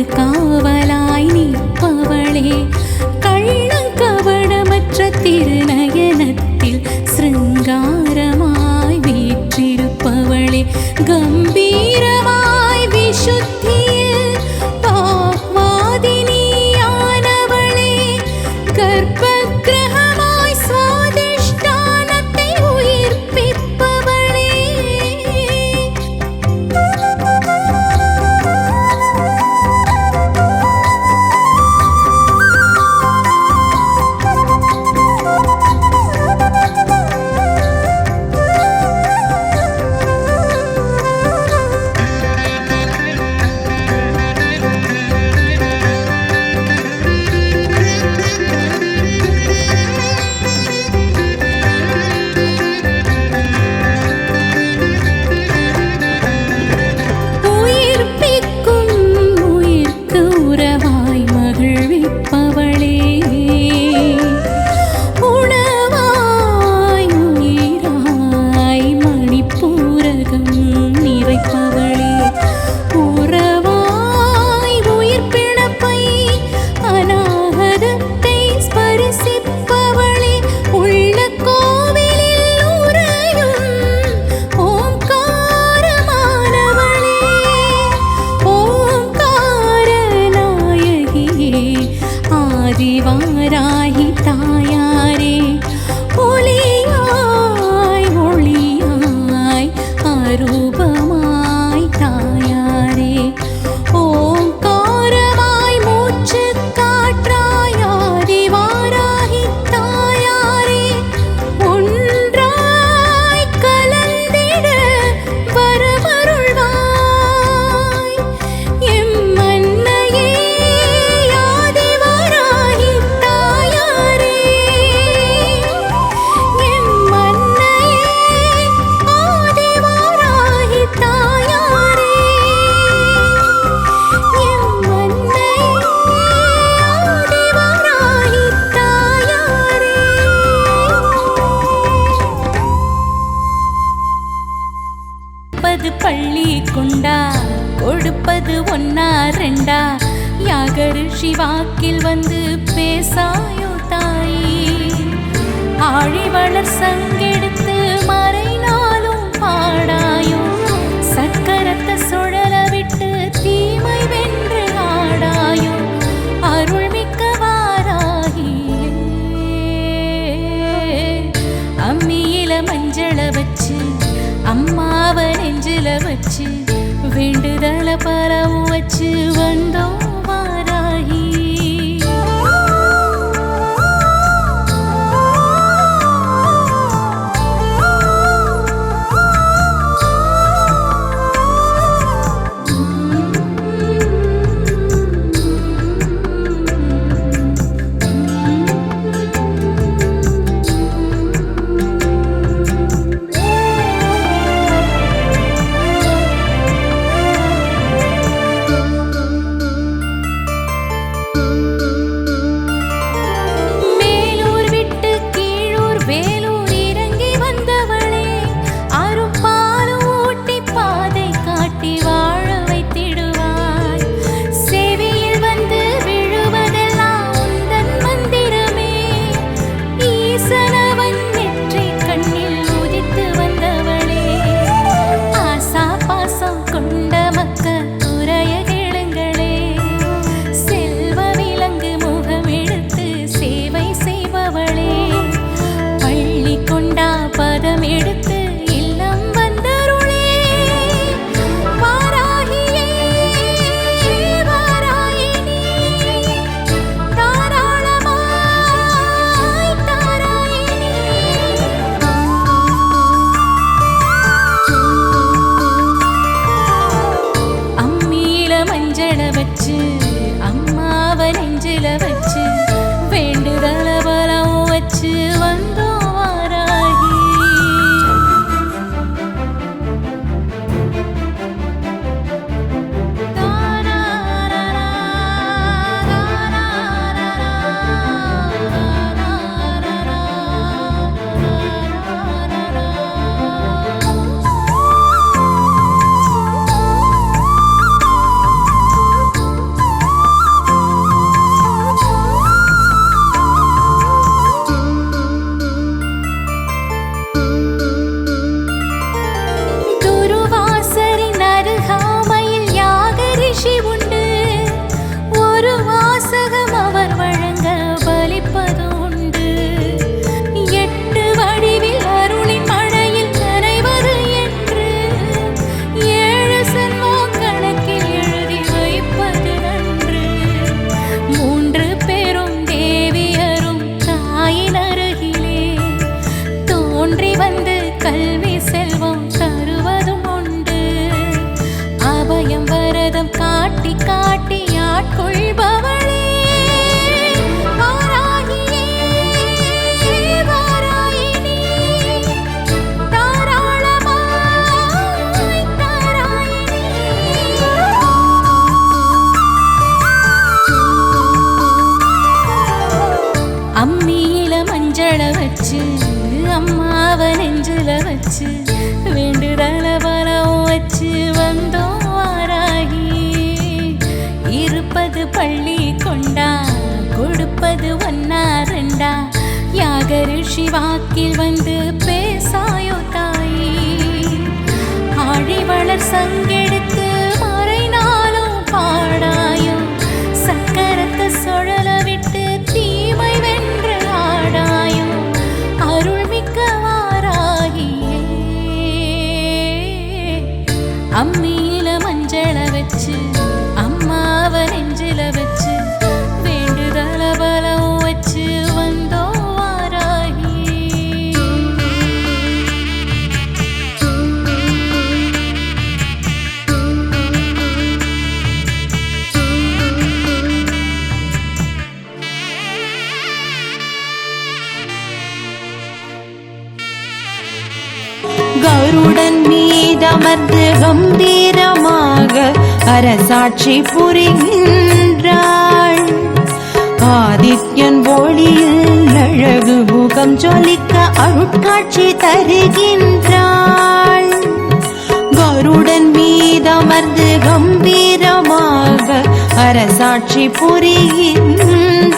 பாதுகாவலாய் நிற்பவளே கள்ளங்கபடமற்ற திருநயனத்தில் சிருங்காரமாய் வீற்றிருப்பவளே come கள்ளி கொண்டா? கொடுப்பது ஒன்னா ரெண்டா? யாகரு சிவாக்கில் வந்து பேசாயோ தாயி? ஆழிவளர் சங்கெடுத்து மறைநாளும் பாடாயோ மகரிஷி வாக்கில் வந்து பேசாயோ தாயே. ஆழிவளர் சங்கெடுத்து மறைநாளும் பாடாயோ. சக்கரத்தை சுழல விட்டு தீமை வென்று ஆடாயோ. அருள்மிக்க வாராகியே அம்மி அவருடன் மீதமர்ந்து கம்பீரமாக அரசாட்சி புரிகின்றாள். ஆதித்யன் ஒளியில் அழகு முகம் ஜொலிக்க அருட்காட்சி தருகின்றாள். கருடன் மீதமர்ந்து கம்பீரமாக அரசாட்சி புரிகின்றாள்.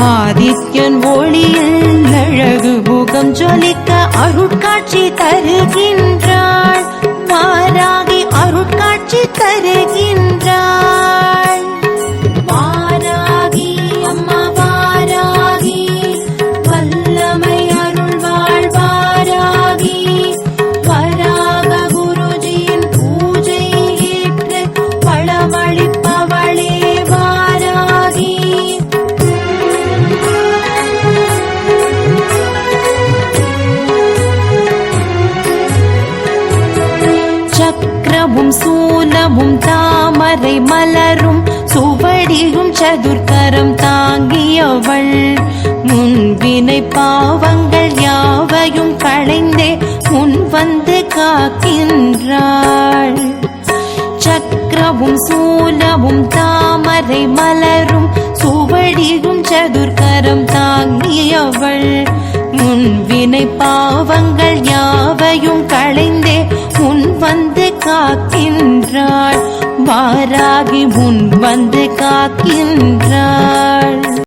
ஆதித்யன் ஒளியில் அழகு முகம் ஜொலிக்க அருட்காட்சி தருகின்றாள். மாறாகி அருட்காட்சி தருகின்றாள். சதுர்கரம் தாங்கியவள். முன்வினை பாவங்கள் யாவையும் களைந்தே முன் வந்து காக்கின்றாள். சக்கரவும் சூலமும் தாமரை மலரும் சுவடியும் சதுர்கரம் தாங்கியவள். முன்வினை பாவங்கள் யாவையும் களைந்தே முன் வந்து காக்கின்றாள். வாராகி முன் வந்து காக்கின்றாள்.